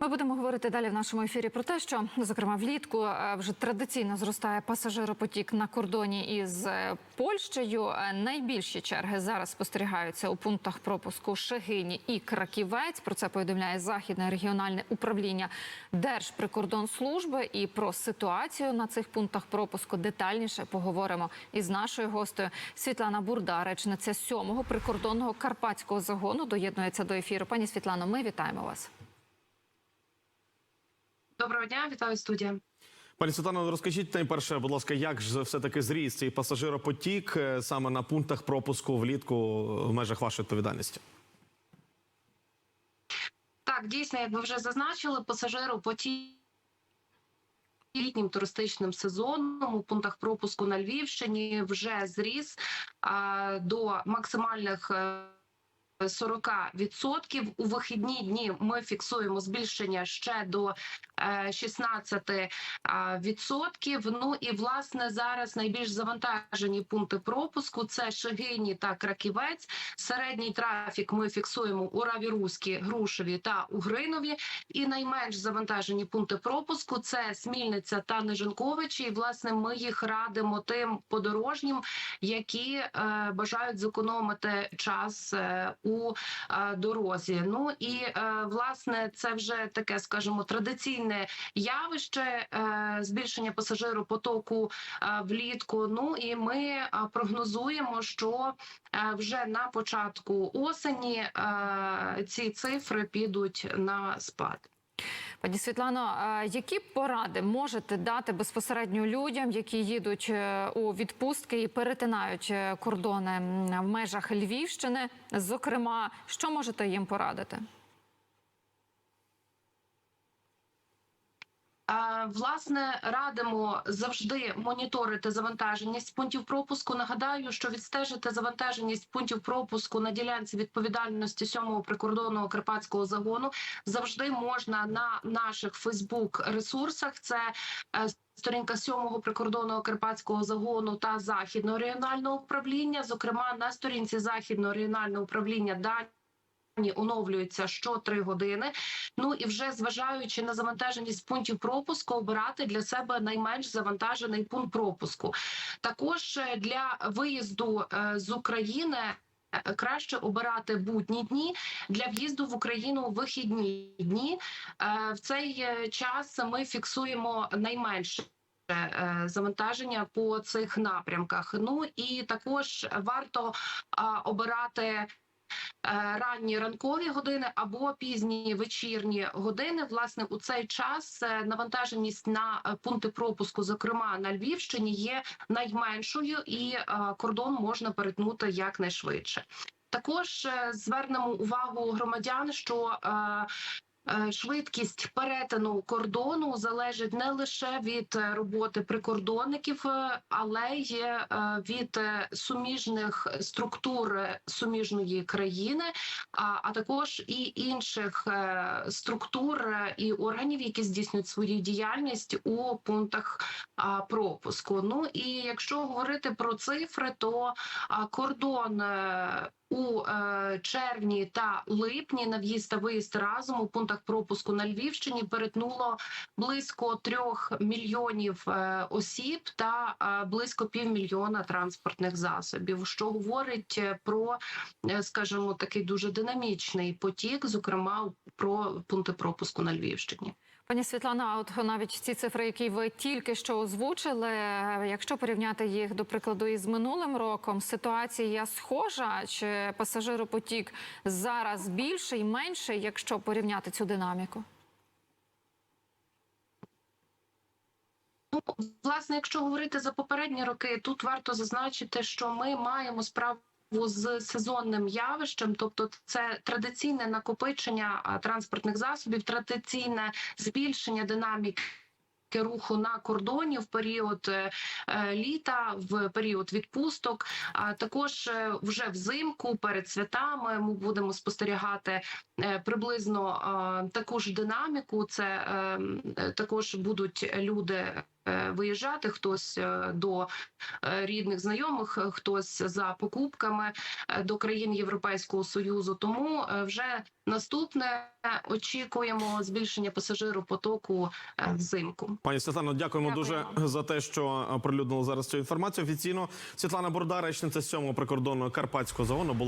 Ми будемо говорити далі в нашому ефірі про те, що зокрема влітку е, вже традиційно зростає пасажиропотік на кордоні із е, Польщею. Е, Найбільші черги зараз спостерігаються у пунктах пропуску Шегині і Краківець. Про це повідомляє західне регіональне управління Держприкордонслужби. І про ситуацію на цих пунктах пропуску детальніше поговоримо із нашою гостею Світлана Бурда, речниця сьомого прикордонного карпатського загону. Доєднується до ефіру. Пані Світлано, ми вітаємо вас. Доброго дня, вітаю студія. Пані Світлано, розкажіть найперше, будь ласка, як ж все таки зріс цей пасажиропотік е, саме на пунктах пропуску влітку в межах вашої відповідальності? Так, дійсно, як ви вже зазначили, пасажиру потік літнім туристичним сезоном у пунктах пропуску на Львівщині вже зріс а, до максимальних. Е, 40%. у вихідні дні ми фіксуємо збільшення ще до е, 16%. відсотків. Ну і власне зараз найбільш завантажені пункти пропуску це Шегині та Краківець. Середній трафік ми фіксуємо у Раві-Руській, Грушеві та Угринові. І найменш завантажені пункти пропуску це Смільниця та Нежинковичі. І власне ми їх радимо тим подорожнім, які е, бажають зекономити час е, у е, дорозі. Ну і е, власне це вже таке, скажімо, традиційне явище е, збільшення пасажиропотоку влітку. Ну і ми прогнозуємо, що вже на початку осені ці цифри підуть на спад. Пані Світлано, які поради можете дати безпосередньо людям, які їдуть е, у відпустки і перетинають е, кордони в межах Львівщини? Зокрема, що можете їм порадити? Власне, радимо завжди моніторити завантаженість пунктів пропуску. Нагадаю, що відстежити завантаженість пунктів пропуску на ділянці відповідальності сьомого прикордонного карпатського загону завжди можна на наших Фейсбук ресурсах. Це е, Сторінка сьомого прикордонного карпатського загону та західного регіонального управління. Зокрема, на сторінці західного регіонального управління дані Дані оновлюються що три години. Ну і вже зважаючи на завантаженість пунктів пропуску, обирати для себе найменш завантажений пункт пропуску. Також е, для виїзду е, з України. е, Краще обирати будні дні для в'їзду в Україну у вихідні дні. В цей час ми фіксуємо найменше завантаження по цих напрямках. Ну і також варто обирати ранні ранкові години або пізні вечірні години. Власне, у цей час е, навантаженість на е, пункти пропуску, зокрема на Львівщині, є найменшою, і е, кордон можна перетнути якнайшвидше. Також е, звернемо увагу громадян, що е, е, Швидкість перетину кордону залежить не лише від е, роботи прикордонників, е, але й е, від е, суміжних структур е, суміжної країни, а, також і інших е, структур е, і органів, які здійснюють свою діяльність у пунктах пропуску. Ну і якщо говорити про цифри, то кордон. У е, червні та липні на в'їзд та виїзд разом у пунктах пропуску на Львівщині перетнуло близько трьох мільйонів е, осіб та е, близько півмільйона транспортних засобів, що говорить про, скажімо, такий дуже динамічний потік, зокрема про пункти пропуску на Львівщині. Пані Світлана, от навіть ці цифри, які ви тільки що озвучили, якщо порівняти їх до прикладу із минулим роком, ситуація схожа чи пасажиропотік зараз більший, менший, якщо порівняти цю динаміку? Ну, власне, якщо говорити за попередні роки, тут варто зазначити, що ми маємо справу. З сезонним явищем, тобто це традиційне накопичення транспортних засобів, традиційне збільшення динаміки. Руху на кордоні в період е, е, літа, в період відпусток, а також е, вже взимку перед святами ми будемо спостерігати приблизно таку ж динаміку. Це е, м, е, також будуть люди виїжджати, хтось е, до е, рідних знайомих, е, хтось за покупками е, до країн Європейського союзу. Тому е, вже наступне очікуємо збільшення пасажиропотоку е, взимку. Пані Світлано, дякуємо, дуже за те, що е, прилюднили зараз цю інформацію. Офіційно Світлана Бурда, речниця сьомого прикордонного карпатського загону, була.